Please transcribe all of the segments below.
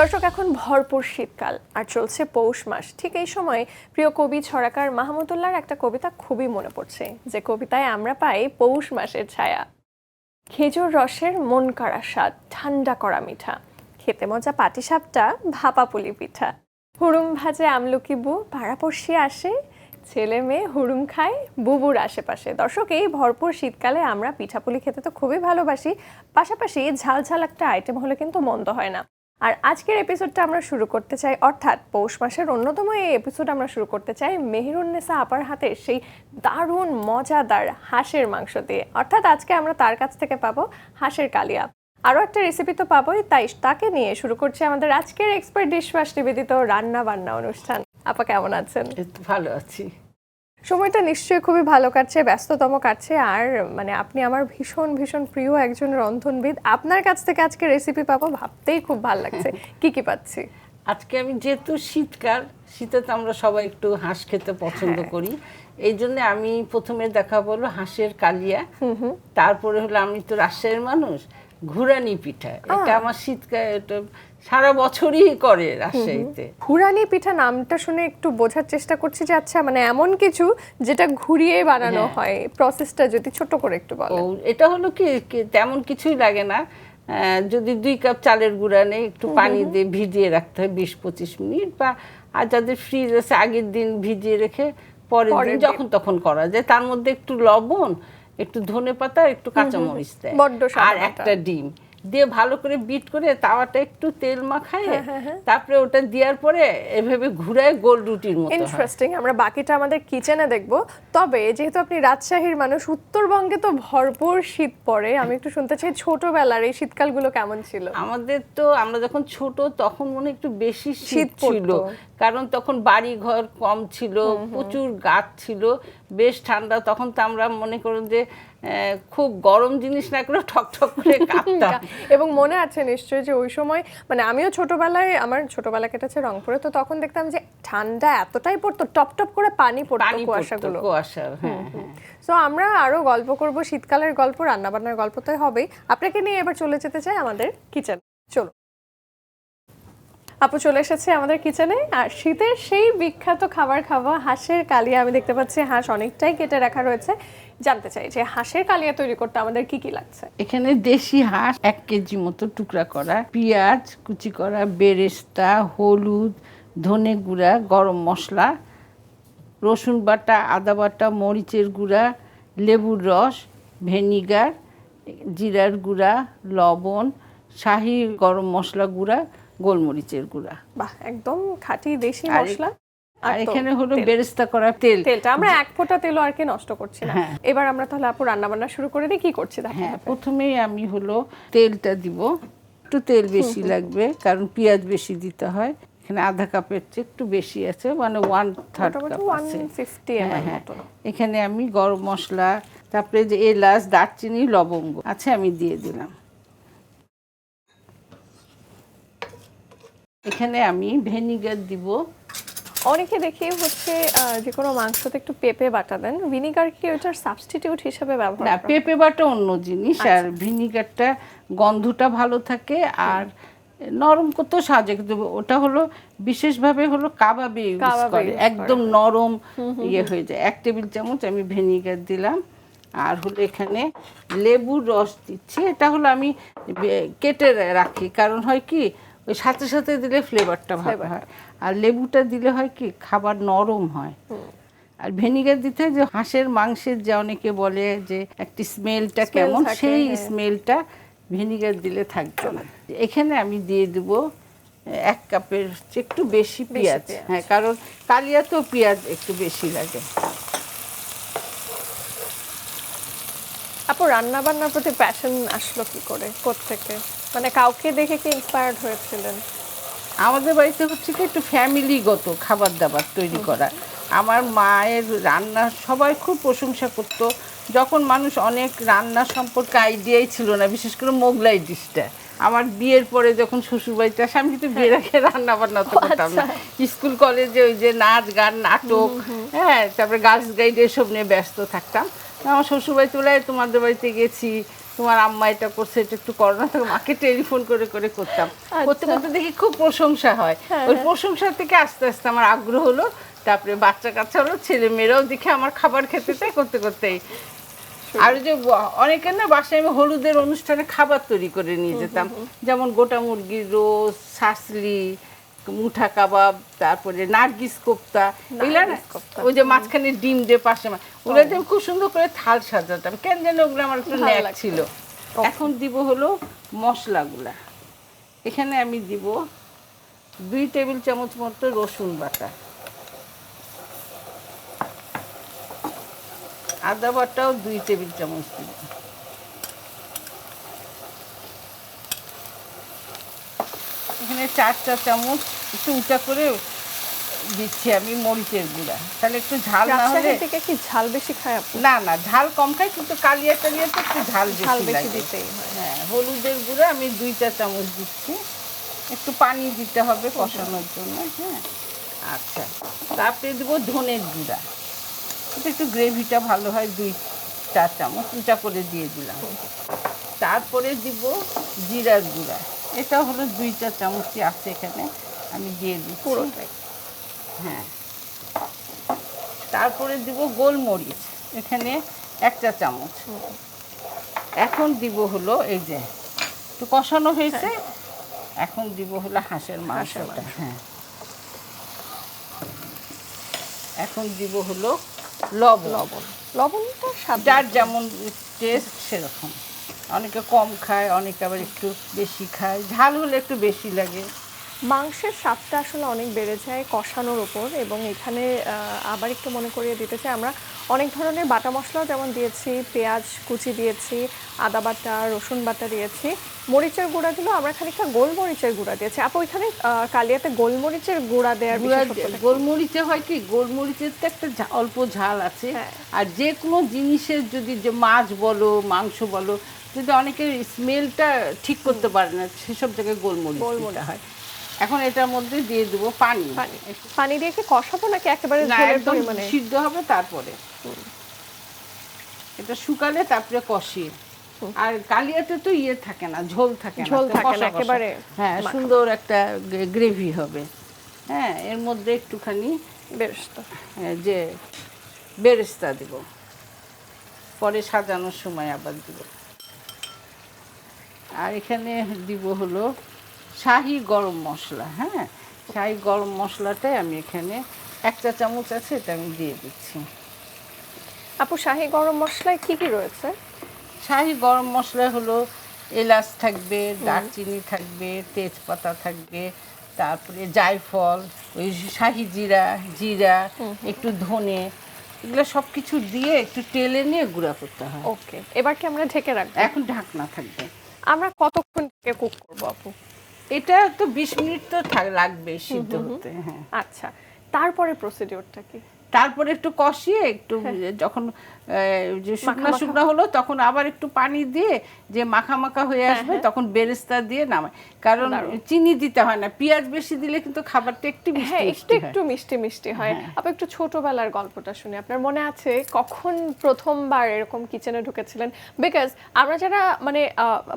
দর্শক, এখন ভরপুর শীতকাল আর চলছে পৌষ মাস। ঠিক এই সময় প্রিয় কবি, ছড়াকার মাহমুদুল্লাহর একটা কবিতা খুবই মনে পড়ছে, যে কবিতায় আমরা পাই পৌষ মাসের ছায়া। খেজুর রসের মন করা স্বাদ, ঠান্ডা করা মিঠা। খেতে মজা পাটিসাপটা ভাপা পুলি পিঠা। হুড়ুম ভাজে আমলকি বু, পাড়াপড়শি আসে, ছেলে মেয়ে হুড়ুম খায়, বুবুর আশেপাশে। দর্শক, এই ভরপুর শীতকালে আমরা পিঠাপুলি খেতে তো খুবই ভালোবাসি, পাশাপাশি ঝাল ঝাল একটা আইটেম হলে কিন্তু মন্দ হয় না। আর আজকের এপিসোডটা আমরা শুরু করতে চাই, অর্থাৎ পৌষ মাসের অন্যতম এই এপিসোড আমরা শুরু করতে চাই মেহেরুন্নেসা আপার হাতের সেই দারুণ, মজাদার হাঁসের মাংস দিয়ে। অর্থাৎ আজকে আমরা তার কাছ থেকে পাবো হাঁসের কালিয়া। আরও একটা রেসিপি তো পাবোই, তাই তাকে নিয়ে শুরু করছি আমাদের আজকের এক্সপার্ট ডিশওয়াশ নিবেদিত রান্না বান্না অনুষ্ঠান। আপা, কেমন আছেন? ভালো আছি। সময়টা নিশ্চয়ই খুবই ভালো কাটছে ব্যস্ততম কাটছে। আর মানে আপনি আমার ভীষণ ভীষণ প্রিয় একজন রন্ধনবিদ। আপনার কাছ থেকে আজকে রেসিপি পাবো ভাবতেই খুব ভালো লাগছে। কি কি পাচ্ছি? আজকে আমি যেহেতু শীতকাল শীতে তো আমরা সবাই একটু হাঁস খেতে পছন্দ হ্যাঁ। করি। এই জন্য আমি প্রথমে দেখা বলো হাঁসের কালিয়া। তারপরে হলো আমি তো রাজশাহীর মানুষ। ঘুরানি পিঠা। এটা আমার শীতকাল এটা সারা বছরই করে রাজশাহীতে। ঘুরানি পিঠা নামটা শুনে একটু বোঝার চেষ্টা করছি যে আচ্ছা মানে এমন কিছু যেটা ঘুরিয়ে বানানো হ্যাঁ। হয় প্রসেসটা যদি ছোট করে একটু ও বলেন এটা হলো কি তেমন কিছুই লাগে না। যদি দুই কাপ চালের গুঁড়া নেই একটু পানি দিয়ে ভিজিয়ে রাখতে হয় বিশ পঁচিশ মিনিট বা আর যাদের ফ্রিজ আছে আগের দিন ভিজিয়ে রেখে পরের দিন। যখন তখন করা যায়। তার মধ্যে একটু লবণ একটু ধনে পাতা একটু কাঁচামরিচ দেয়। আর একটা ডিম। দিয়ে ভালো করে বিট করে তাওয়াটা একটু তেল মাখায় হ্যাঁ, তারপরে ওটা দেওয়ার পরে এভাবে ঘুরায় গোল রুটির মতো ইন্টারেস্টিং আমরা বাকিটা আমাদের কিচেনে দেখব। তবে যেহেতু আপনি রাজশাহীর মানুষ উত্তরবঙ্গে তো ভরপুর শীত পড়ে। আমি একটু শুনতে চাই ছোটবেলার এই শীতকালগুলো কেমন ছিল? আমাদের তো আমরা যখন ছোট তখন মনে হয় একটু বেশি শীত শীত ছিল। কারণ তখন বাড়ি ঘর কম ছিল প্রচুর গাছ ছিল। বেশ ঠান্ডা তখন তো আমরা মনে করুন যে খুব গরম জিনিস না করে ঠক ঠক করে কাঁপতাম এবং মনে আছে নিশ্চয়ই যে ওই সময় মানে আমিও ছোটবেলায় আমার ছোটবেলা কেটেছে রংপুরে তো তখন দেখতাম যে ঠান্ডা এতটাই পড়তো টপ টপ করে পানি পড়তো কুয়াশাগুলো। কুয়াশা হ্যাঁ হ্যাঁ। সো আমরা আরও গল্প করব শীতকালের গল্প রান্নাবান্নার গল্প তো হবেই। আপনাকে নিয়ে এবার চলে যেতে চাই আমাদের কিচেন চলো আপু চলে এসেছে আমাদের কিচেনে আর শীতের সেই বিখ্যাত খাবার খাওয়া, হাঁসের কালিয়া, আমি দেখতে পাচ্ছি হাঁস অনেকটাই কেটে রাখা রয়েছে। জানতে চাই যে হাঁসের কালিয়া তৈরি করতে আমাদের কি কি লাগছে? এখানে দেশি হাঁস এক কেজি মতো টুকরা করা, পেঁয়াজ, কুচি করা, বেরেস্তা, হলুদ, ধনে গুঁড়া, গরম মশলা, রসুন বাটা, আদা বাটা, মরিচের গুঁড়া, লেবুর রস, ভেনিগার, জিরার গুঁড়া, লবণ, শাহি গরম মশলা গুঁড়া গোলমরিচের গুঁড়া। বাহ একদম খাঁটি দেশি মশলা। আর এখানে হলো। বেরেস্তা করা তেল। তেলটা আমরা এক ফোঁটা তেলও আর কি নষ্ট করছি না। হ্যাঁ। এবার আমরা তাহলে আপু রান্না বান্না শুরু করে দিই কি করছি হ্যাঁ প্রথমেই আমি হলো তেলটা দিব। একটু তেল বেশি লাগবে কারণ পেঁয়াজ বেশি দিতে হয়। এখানে আধা কাপের চেয়ে একটু বেশি আছে মানে ওয়ান থার্ড কাপ আছে। হ্যাঁ হ্যাঁ। এখানে আমি গরম মশলা তারপরে যে এলাচ দারচিনি লবঙ্গ আছে আমি দিয়ে দিলাম। এখানে আমি ভেনিগার দিব। অনেকে দেখি হচ্ছে যে কোনো মাংসতে একটু পেঁপে বাটা দেন। ভিনিগার কি ওটার সাবস্টিটিউট হিসেবে ব্যবহার না পেঁপে বাটা অন্য জিনিস আচ্ছা। আর ভিনিগারটা গন্ধটা ভালো থাকে আর নরম করতেও সাহায্য কিন্তু ওটা হলো বিশেষভাবে হলো কাবাবে ইউজ করে একদম নরম ইয়ে হয়ে যায়। এক টেবিল চামচ আমি ভিনিগার দিলাম আর হলো এখানে লেবুর রস দিচ্ছি। এটা হলো আমি কেটে রাখি। কারণ হয় কি ওই সাথে সাথে দিলে ফ্লেভারটা ভালো হয়। আর লেবুটা দিলে হয় কি খাবার নরম হয়। আর ভেনিগার দিতে যে হাঁসের মাংসের যে অনেকে বলে যে একটি স্মেলটা কেমন সেই হ্যাঁ। স্মেলটা ভিনিগার দিলে থাকবে না। এখানে আমি দিয়ে দেব এক কাপের একটু বেশি পেঁয়াজ। হ্যাঁ কারণ কালিয়া তো পেঁয়াজ একটু বেশি লাগে। আপু রান্না বান্নার প্রতি প্যাশন আসলো কি করে? থেকে মানে কাউকে দেখে কি ইন্সপায়ার্ড হয়েছিলেন? আমাদের বাড়িতে হচ্ছে কি একটু ফ্যামিলিগত খাবার দাবার তৈরি করা। আমার মায়ের রান্না সবাই খুব প্রশংসা করতো। যখন মানুষ অনেক রান্না সম্পর্কে আইডিয়াই ছিল না বিশেষ করে মোগলাই ডিশটা। আমার বিয়ের পরে যখন শ্বশুরবাড়িতে আসে আমি কিন্তু বিয়ের আগে রান্না বান্না তো করতাম না। স্কুল কলেজে ওই যে নাচ গান নাটক হ্যাঁ তারপরে গার্লস গাইড এসব নিয়ে ব্যস্ত থাকতাম। আমার শ্বশুরবাড়িতে বলে তোমাদের বাড়িতে গেছি তোমার আম্মা এটা করছে এটা একটু করো না মাকে টেলিফোন করে করে করতাম। করতে আচ্ছা। করতে দেখি খুব প্রশংসা হয়। হ্যাঁ, ওই প্রশংসা থেকে আস্তে আস্তে আমার আগ্রহ হলো তারপরে বাচ্চা কাচ্চা হলো ছেলে মেয়েরাও দেখে আমার খাবার খেতে চাই করতে করতেই। আর ওই যে অনেকের না বাসায় আমি হলুদের অনুষ্ঠানে খাবার তৈরি করে নিয়ে যেতাম। যেমন গোটা মুরগির রোজ শাসলি মুঠা কাবাব তারপরে নার্গিস কোপ্তা এগুলা না ওই যে মাঝখানে ডিম দিয়ে পাশে ওগুলো দিয়ে খুব সুন্দর করে থাল সাজাতাম। কেন যেন ওগুলো আমার একটু ন্যাক ছিল। এখন দিব হলো মশলাগুলা। এখানে আমি দিব দুই টেবিল চামচ মতো রসুন বাটা। আদা বাটাও দুই টেবিল চামচ দিব। এখানে চার চা চামচ একটু উঁচা করে দিচ্ছি আমি মরিচের গুঁড়া। তাহলে একটু ঝাল না হলে দিকে কি ঝাল বেশি খায় না না ঝাল কম খাই কিন্তু কালিয়া টালিয়াতে একটু ঝাল ঝাল বেশি দিতেই হয়। হ্যাঁ হলুদের গুঁড়া আমি দুই চা চামচ দিচ্ছি। একটু পানি দিতে হবে কষানোর জন্য হ্যাঁ। আচ্ছা তারপরে দেবো ধনের গুঁড়া। এটা একটু গ্রেভিটা ভালো হয় দুই চার চামচ উঁচা করে দিয়ে দিলাম। তারপরে দিব জিরার গুঁড়া। এটা হলো দুই চার চামচই আছে এখানে। আমি দিয়ে দিই পুরোটাই হ্যাঁ। তারপরে দিব গোলমরিচ। এখানে এক চা চামচ। এখন দিব হলো এই যে একটু কষানো হয়েছে। এখন দিব হলো হাঁসের মাংসটা হ্যাঁ। এখন দিব হলো লবণ। লবণ। লবণটা যার যেমন টেস্ট সেরকম। অনেকে কম খায় অনেকে আবার একটু বেশি খায়। ঝাল হলে একটু বেশি লাগে। মাংসের স্বাদটা আসলে অনেক বেড়ে যায় কষানোর ওপর এবং এখানে আবার একটু মনে করিয়ে দিতে চাই আমরা অনেক ধরনের বাটা মশলাও যেমন দিয়েছি পেঁয়াজ কুচি দিয়েছি আদা বাটা রসুন বাটা দিয়েছি মরিচের গুঁড়াগুলো আমরা খানিকটা গোলমরিচের গুঁড়া দিয়েছি। আপু এখানে আহ, কালিয়াতে গোলমরিচের গুঁড়া দেওয়ার গোলমরিচে হয় কি? গোলমরিচের তো একটা ঝা- অল্প ঝাল আছে। হ্যাঁ। আর যে কোনো জিনিসের যদি যে মাছ বলো মাংস বলো যদি অনেকের স্মেলটা ঠিক করতে পারে না সেসব জায়গায় গোলমরিচ গোলমরিচ। হয়। এখন এটার মধ্যে দিয়ে দেবো পানি। পানি। দিয়ে কি কষাবো নাকি একেবারে সিদ্ধ হবে তারপরে। এটা শুকালে তারপরে কষিয়ে আর কালিয়াতে তো ইয়ে থাকে না ঝোল থাকে না ঝোল থাকে না, কষা কষা। একেবারে হ্যাঁ সুন্দর একটা গ্রেভি হবে। হ্যাঁ এর মধ্যে একটুখানি বেশ তো হ্যাঁ, যে বেরেস্তা দিব। পরে সাজানোর সময় আবার দিব। আর এখানে দিব হলো শাহি গরম মশলা হ্যাঁ? শাহি গরম মশলাটাই আমি এখানে এক চা চামচ আছে এটা আমি দিয়ে দিচ্ছি। আপু শাহি গরম মশলায় কী কী রয়েছে? শাহি গরম মশলা হলো এলাচ থাকবে দারচিনি থাকবে তেজপাতা থাকবে তারপরে জায়ফল ওই শাহি জিরা জিরা একটু ধনে এগুলো সব কিছু দিয়ে একটু তেলে নিয়ে গুঁড়া করতে হয়। ওকে এবার কি আমরা ঢেকে রাখব? এখন ঢাকনা থাকবে। আমরা কতক্ষণ থেকে কুক করব আপু? এটা তো বিশ মিনিট তো লাগবে সিদ্ধ হতে হ্যাঁ। আচ্ছা তারপরে প্রসিডিওরটা কি? তারপরে একটু কষিয়ে একটু যখন আহ, যে শুকনা হ্যাঁ। শুকনা হলো তখন আবার একটু পানি দিয়ে যে মাখা মাখা হয়ে আসবে তখন বেরেস্তা দিয়ে নামায়। কারণ হ্যাঁ, চিনি দিতে হয় না পেঁয়াজ বেশি দিলে কিন্তু খাবারটা একটু মিষ্টি হ্যাঁ একটু মিষ্টি একটু মিষ্টি মিষ্টি হয়। হ্যাঁ। আপু একটু ছোটবেলার গল্পটা শুনি। আপনার মনে আছে কখন প্রথমবার এরকম কিচেনে ঢুকেছিলেন? বিকজ আমরা যারা মানে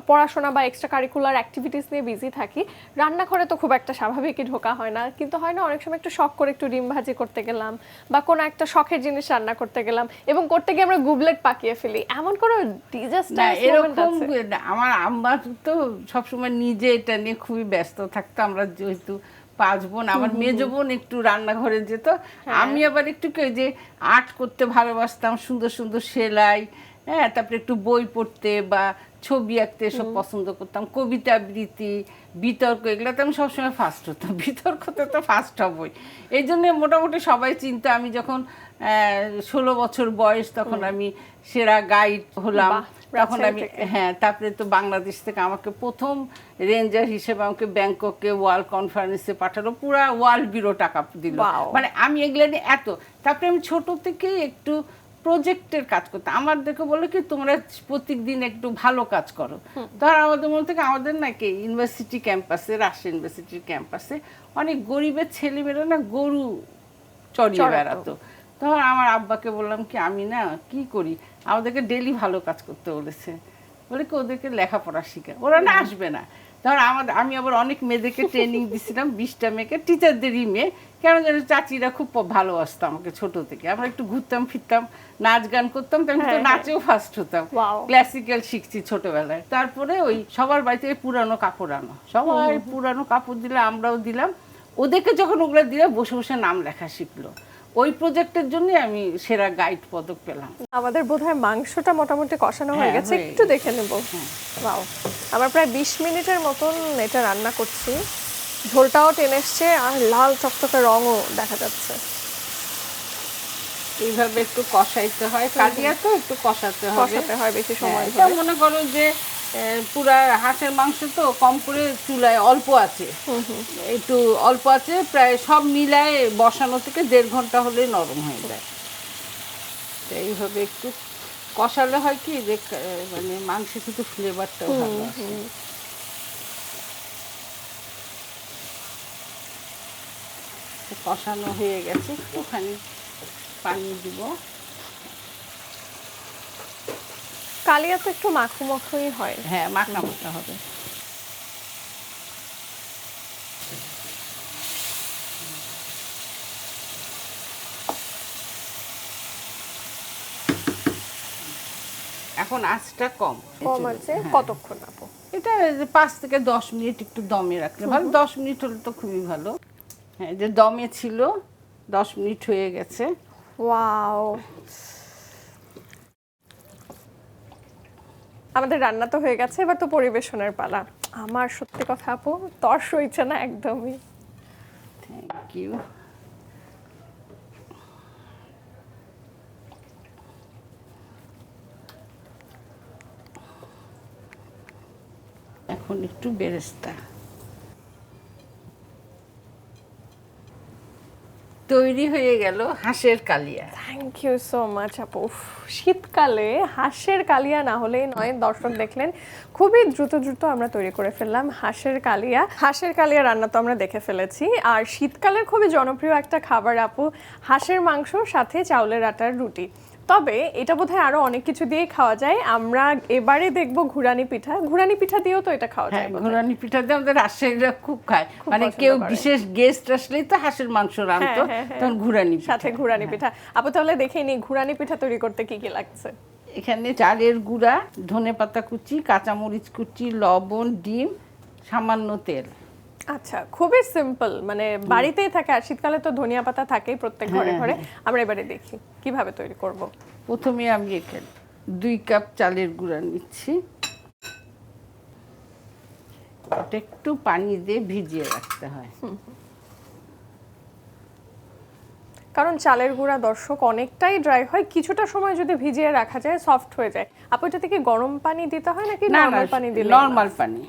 পড়াশোনা বা এক্সট্রা কারিকুলার অ্যাক্টিভিটিস নিয়ে বিজি থাকি রান্নাঘরে তো খুব একটা স্বাভাবিকই ঢোকা হয় না। কিন্তু হয় না অনেক সময় একটু শখ করে একটু ডিম ভাজি করতে গেলাম বা কোনো একটা শখের জিনিস রান্না করতে গেলাম এবং করতে গিয়ে আমরা গুবলেট পাকিয়ে ফেলি। এমন কোনো ডিজাস্টার এরকম আমার আম্মা তো সবসময় নিজে এটা নিয়ে খুবই ব্যস্ত থাকতো। আমরা যেহেতু পাঁচ বোন আমার মেজো বোন একটু রান্নাঘরে যেত। হ্যাঁ। আমি আবার একটু যে আর্ট করতে ভালোবাসতাম সুন্দর সুন্দর সেলাই হ্যাঁ তারপরে একটু বই পড়তে বা ছবি আঁকতে সব পছন্দ করতাম। কবিতা আবৃত্তি বিতর্ক এগুলোতে আমি সবসময় ফার্স্ট হতাম। বিতর্কতে তো ফার্স্ট হবই। এই জন্য মোটামুটি সবাই চিন্তা। আমি যখন ষোলো বছর বয়স তখন আমি সেরা গাইড হলাম। তখন আমি হ্যাঁ তারপরে তো বাংলাদেশ থেকে আমাকে প্রথম রেঞ্জার হিসেবে আমাকে ব্যাংককে ওয়ার্ল্ড কনফারেন্সে পাঠালো পুরা ওয়ার্ল্ড বিরো টাকা দিল। মানে আমি এগুলো নিয়ে এত তারপরে আমি ছোট থেকেই একটু প্রজেক্টের কাজ করতাম। আমার দেখে বলে কি তোমরা প্রত্যেক দিন একটু ভালো কাজ করো। ধর আমাদের মনে থেকে আমাদের নাকি ইউনিভার্সিটি ক্যাম্পাসে রাজশাহী ইউনিভার্সিটির ক্যাম্পাসে অনেক গরিবের ছেলেমেয়েরা না গরু চড়িয়ে বেড়াতো। তখন আমার আব্বাকে বললাম কি আমি না কি করি? আমাদেরকে ডেলি ভালো কাজ করতে বলেছে। বলে কি ওদেরকে লেখাপড়া শিখে ওরা না আসবে না। ধর আমাদের আমি আবার অনেক মেয়েদেরকে ট্রেনিং দিছিলাম বিশটা মেয়েকে টিচারদেরই মেয়ে। কেন যেন চাচিরা খুব ভালোবাসতো আমাকে ছোট থেকে। আমরা একটু ঘুরতাম ফিরতাম নাচ গান করতাম তো আমি তো হ্যাঁ, হ্যাঁ। নাচেও ফার্স্ট হতাম. ক্লাসিক্যাল শিখছি ছোটবেলায়। তারপরে ওই সবার বাড়িতে পুরানো কাপড় আনো। সবাই পুরানো কাপড় দিলে আমরাও দিলাম। ওদেরকে যখন ওগুলো দিলে বসে বসে নাম লেখা শিখলো। ওই প্রজেক্টের জন্য আমি সেরা গাইড পদক পেলাম। আমাদের বোধহয় মাংসটা মোটামুটি কষানো হয়ে হ্যাঁ, গেছে একটু দেখে নেব। বাও আমরা প্রায় বিশ মিনিটের মতন এটা রান্না করছি। ঝোলটাও টেনে এসছে আর লাল চকচকে রঙও দেখা যাচ্ছে। এইভাবে একটু কষাইতে হয় কালিয়া তো একটু কষাতে হবে। কষাতে হয় বেশি সময় হ্যাঁ, ধরে। মনে করো যে পুরা হাঁসের মাংস তো কম করে চুলায় অল্প আছে। একটু অল্প আছে প্রায় সব মিলায় বসানো থেকে দেড় ঘণ্টা হলে নরম হয়ে যায়। তো এইভাবে একটু কষালে হয় কি যে মানে মাংসে কিন্তু ফ্লেভারটা ভালো আসে। কষানো হয়ে গেছে একটুখানি পানি দিব। কালিয়া তো একটু মাখো মাখোই হয়। হ্যাঁ মাখা মাখা হবে। এখন আঁচটা কম। কম আছে? হ্যাঁ। কতক্ষণ আপু এটা যে পাঁচ থেকে দশ মিনিট একটু দমে রাখলে ভালো। দশ মিনিট হলে তো খুবই ভালো। হ্যাঁ যে দমে ছিল দশ মিনিট হয়ে গেছে। ওয়াও। আমাদের রান্না তো হয়ে গেছে, এবার তো পরিবেশনের পালা। আমার সত্যি কথা আপু, তর্স হইছে না একদমই। থ্যাংক ইউ এখন একটু বেরেস্তা। তৈরি হয়ে গেল হাঁসের কালিয়া। থ্যাংক ইউ সো মাচ আপু। শীতকালে হাঁসের কালিয়া না হলেই নয়, দর্শক দেখলেন, খুবই দ্রুত দ্রুত আমরা তৈরি করে ফেললাম হাঁসের কালিয়া। হাঁসের কালিয়া রান্না তো আমরা দেখে ফেলেছি। আর শীতকালের খুবই জনপ্রিয় একটা খাবার, আপু, হাঁসের মাংস, সাথে চাউলের আটার রুটি। তবে এটা বোধহয় আরও অনেক কিছু দিয়ে খাওয়া যায়। আমরা এবারে দেখব ঘুরানি পিঠা। ঘুরানি পিঠা দিয়েও তো এটা খাওয়া হ্যাঁ যায় ঘুরানি পিঠা দিয়ে আমাদের রাজশাহীরা খুব খায়। মানে কেউ বিশেষ গেস্ট আসলেই তো হাঁসের মাংস রান্তো হ্যাঁ, হ্যাঁ। তখন ঘুরানি সাথে ঘুরানি পিঠা। আপু তাহলে দেখে নি ঘুরানি পিঠা তৈরি করতে কি কি লাগছে? এখানে চালের গুঁড়া ধনে পাতা কুচি কাঁচামরিচ কুচি লবণ ডিম সামান্য তেল। আচ্ছা খুবই সিম্পল মানে বাড়িতেই থাকে আর শীতকালে তো ধনিয়া পাতা থাকেই প্রত্যেক ঘরে হ্যাঁ, ঘরে আমরা এবারে দেখি কীভাবে তৈরি করব? প্রথমে আমি এখানে দুই কাপ চালের গুঁড়া নিচ্ছি। এটা একটু পানি দিয়ে ভিজিয়ে রাখতে হয়। কারণ চালের গুঁড়া দর্শক অনেকটাই ড্রাই হয় কিছুটা সময় যদি ভিজিয়ে রাখা যায় সফট হয়ে যায়। আপু এটা থেকে গরম পানি দিতে হয় নাকি নরমাল পানি দিলে নর্মাল পানি।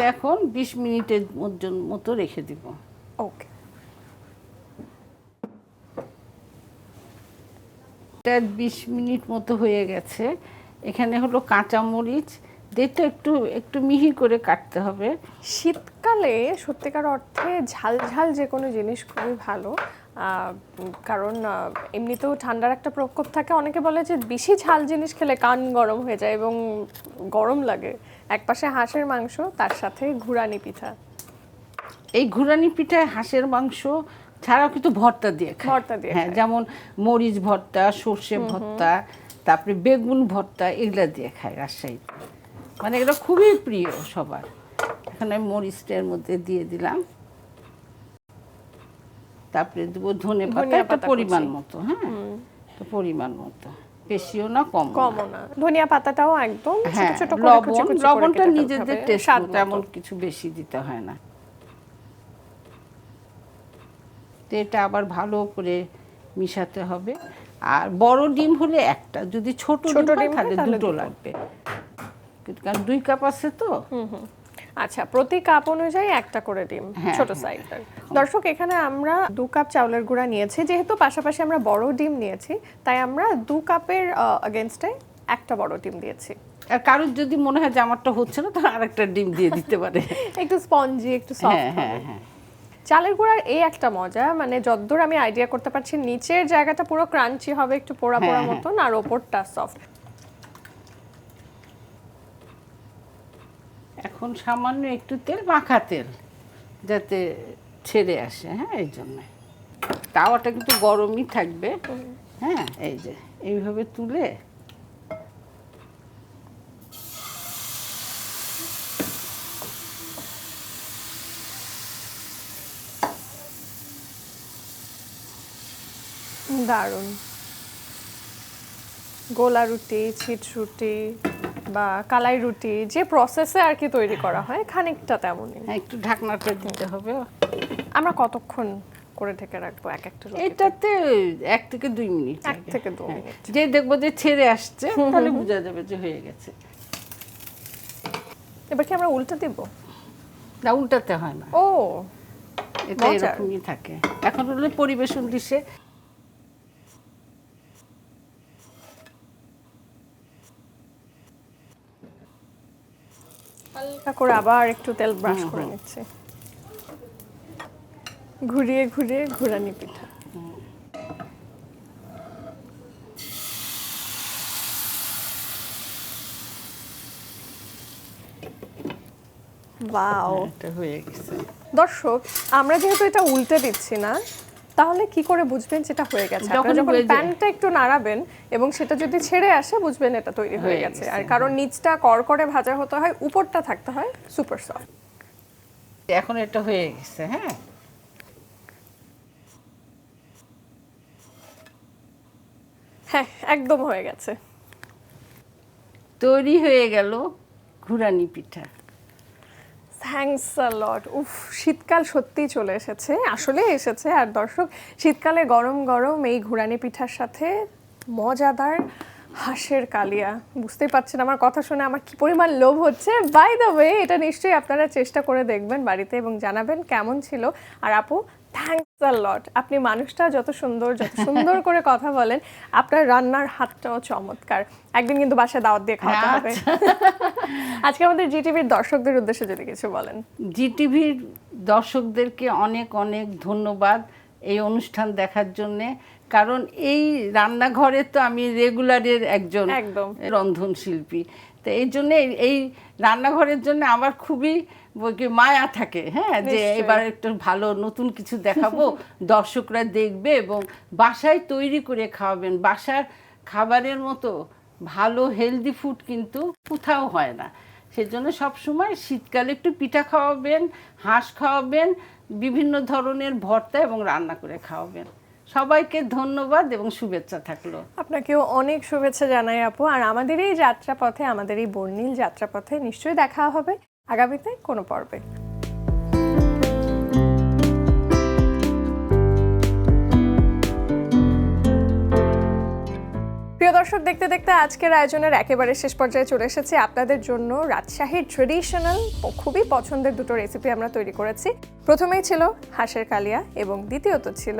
এটা এখন বিশ মিনিটের মতো রেখে দিব। ওকে। এটা বিশ মিনিট মতো হয়ে গেছে। এখানে হলো কাঁচামরিচ। যেটা একটু একটু মিহি করে কাটতে হবে। শীতকালে সত্যিকার অর্থে ঝাল ঝাল যে কোনো জিনিস খুবই ভালো। কারণ এমনিতেও ঠান্ডার একটা প্রকোপ থাকে। অনেকে বলে যে বেশি ঝাল জিনিস খেলে কান গরম হয়ে যায় এবং গরম লাগে। একপাশে হাঁসের মাংস তার সাথে ঘুরানি পিঠা। এই ঘুরানি পিঠায় হাঁসের মাংস ছাড়াও কিন্তু ভর্তা দিয়ে খায়। ভর্তা দিয়ে হ্যাঁ যেমন মরিচ ভর্তা সর্ষে ভর্তা তারপরে বেগুন ভর্তা এগুলা দিয়ে খায় রাজশাহী। মানে এগুলো খুবই প্রিয় সবার। এখানে মরিচটার মধ্যে দিয়ে দিলাম। তারপরে দেবো ধনে পাতা একটা পরিমাণ মতো হ্যাঁ? একটা পরিমাণ মতো। বেশিও না কম কমও না। ধনিয়া পাতাটাও একদম ছোট হ্যাঁ ছোট করে লবণ লবণটা নিজেদের টেস্ট কিছু বেশি দিতে হয় না। তো এটা আবার ভালো করে মিশাতে হবে। আর বড় ডিম হলে একটা যদি ছোট ছোট ডিম তাহলে দুটো দুটো। লাগবে। কারণ দুই কাপ আছে তো। আচ্ছা প্রতি কাপ অনুযায়ী একটা করে ডিম হ্যাঁ, ছোট হ্যাঁ, সাইজের দর্শক এখানে আমরা দু কাপ চাউলের গুঁড়া নিয়েছি যেহেতু পাশাপাশি আমরা বড় ডিম নিয়েছি তাই আমরা দু কাপের এগেনস্টে একটা বড় ডিম দিয়েছি। আর কারোর যদি মনে হয় যে আমারটা হচ্ছে না তাহলে আরেকটা ডিম দিয়ে দিতে পারে। একটু স্পঞ্জি একটু হ্যাঁ সফট হ্যাঁ হ্যাঁ। চালের গুঁড়ার এই একটা মজা মানে যদ্দূর আমি আইডিয়া করতে পারছি নিচের জায়গাটা পুরো ক্রাঞ্চি হবে একটু পোড়া পোড়া হ্যাঁ, হ্যাঁ। মতন আর ওপরটা সফট এখন সামান্য একটু তেল, মাখা তেল, যাতে ছেড়ে আসে হ্যাঁ এই জন্য। তাওয়াটা কিন্তু গরমই থাকবে হ্যাঁ এই যে, এইভাবে তুলে দারুণ। গোলা রুটি ছিট রুটি বা কালাই রুটি যে প্রসেসে আর কি তৈরি করা হয়। খানিকটা তেমনই। হ্যাঁ একটু ঢাকনাটা দিতে হবে। আমরা কতক্ষণ করে ঢেকে রাখব এক একটা রুটি এটাতে এক থেকে দুই মিনিট এক থেকে দু হ্যাঁ। মিনিট। যে দেখব যে ছেড়ে আসছে তাহলে বোঝা যাবে যে হয়ে গেছে। এবার কি আমরা উল্টে দিব? না উল্টাতে হয় না। ও এটা এরকমই থাকে। এখন হলো পরিবেশন দিছে হালকা করে আবার একটু তেল ব্রাশ করে নিচ্ছি। ঘুরিয়ে ঘুরিয়ে ঘুরানি পিঠা। এটা হয়ে গেছে। দর্শক আমরা যেহেতু এটা উল্টে দিচ্ছি না তাহলে কি করে বুঝবেন যেটা হয়ে গেছে? যখন আপনারা যখন প্যানটা একটু নাড়াবেন এবং সেটা যদি ছেড়ে আসে বুঝবেন এটা তৈরি হয়ে গেছে। আর কারণ নিচটা কড়কড়ে ভাজা হতে হয় উপরটা থাকতে হয় সুপার সফট এখন এটা হয়ে গেছে হ্যাঁ? হ্যাঁ একদম হয়ে গেছে। তৈরি হয়ে গেল ঘুরানি পিঠা। থ্যাংকস লট উফ, শীতকাল সত্যিই চলে এসেছে আসলে এসেছে। আর দর্শক, শীতকালে গরম গরম এই ঘুরানি পিঠার সাথে মজাদার হাঁসের কালিয়া। বুঝতেই পারছেন আমার কথা শুনে আমার কি পরিমাণ লোভ হচ্ছে। বাই দ্য ওয়ে এটা নিশ্চয়ই আপনারা চেষ্টা করে দেখবেন বাড়িতে এবং জানাবেন কেমন ছিল। আর আপু থ্যাংকস আ লট আপনি মানুষটা যত সুন্দর যত সুন্দর করে কথা বলেন আপনার রান্নার হাতটাও চমৎকার। একদিন কিন্তু বাসায় দাওয়াত দিয়ে খাওয়াতে হবে। আজকে আমাদের জিটিভির দর্শকদের উদ্দেশ্যে যদি কিছু বলেন। জিটিভির দর্শকদেরকে অনেক অনেক ধন্যবাদ এই অনুষ্ঠান দেখার জন্যে। কারণ এই রান্নাঘরে তো আমি রেগুলারের একজন একদম। রন্ধন শিল্পী তো এই জন্য এই রান্নাঘরের জন্য আমার খুবই মায়া থাকে হ্যাঁ যে এবার একটু ভালো নতুন কিছু দেখাবো দর্শকরা দেখবে এবং বাসায় তৈরি করে খাওয়াবেন। বাসার খাবারের মতো ভালো হেলদি ফুড কিন্তু কোথাও হয় না। সেজন্য সবসময় শীতকালে একটু পিঠা খাওয়াবেন হাঁস খাওয়াবেন বিভিন্ন ধরনের ভর্তা এবং রান্না করে খাওয়াবেন। সবাইকে ধন্যবাদ এবং শুভেচ্ছা থাকল। আপনাকেও অনেক শুভেচ্ছা জানাই আপু। আর আমাদের এই যাত্রাপথে আমাদের এই বর্ণিল যাত্রাপথে নিশ্চয়ই দেখা হবে। আগামীতে কোনো পর্বে। প্রিয় দর্শক, দেখতে দেখতে আজকের আয়োজনের একেবারে শেষ পর্যায়ে চলে এসেছি। আপনাদের জন্য রাজশাহীর ট্রেডিশনাল খুবই পছন্দের দুটো রেসিপি আমরা তৈরি করেছি। প্রথমেই ছিল হাঁসের কালিয়া এবং দ্বিতীয়ত ছিল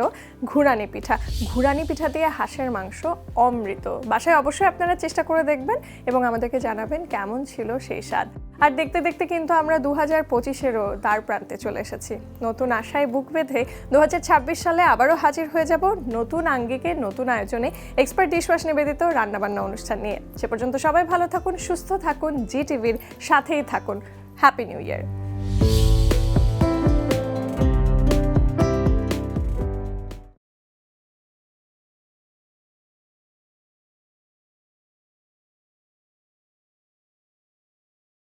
ঘুরানি পিঠা। ঘুরানি পিঠা দিয়ে হাঁসের মাংস অমৃত। বাসায় অবশ্যই আপনারা চেষ্টা করে দেখবেন এবং আমাদেরকে জানাবেন কেমন ছিল সেই স্বাদ। আর দেখতে দেখতে কিন্তু আমরা দু হাজার পঁচিশেরও দ্বার প্রান্তে চলে এসেছি। নতুন আশায় বুক বেঁধে দু হাজার ছাব্বিশ সালে আবারও হাজির হয়ে যাব নতুন আঙ্গিকে, নতুন আয়োজনে এক্সপার্ট ডিশওয়াশ নিবেদিত রান্নাবান্না অনুষ্ঠান নিয়ে। সে পর্যন্ত সবাই ভালো থাকুন, সুস্থ থাকুন জি টিভির সাথেই থাকুন। Happy new year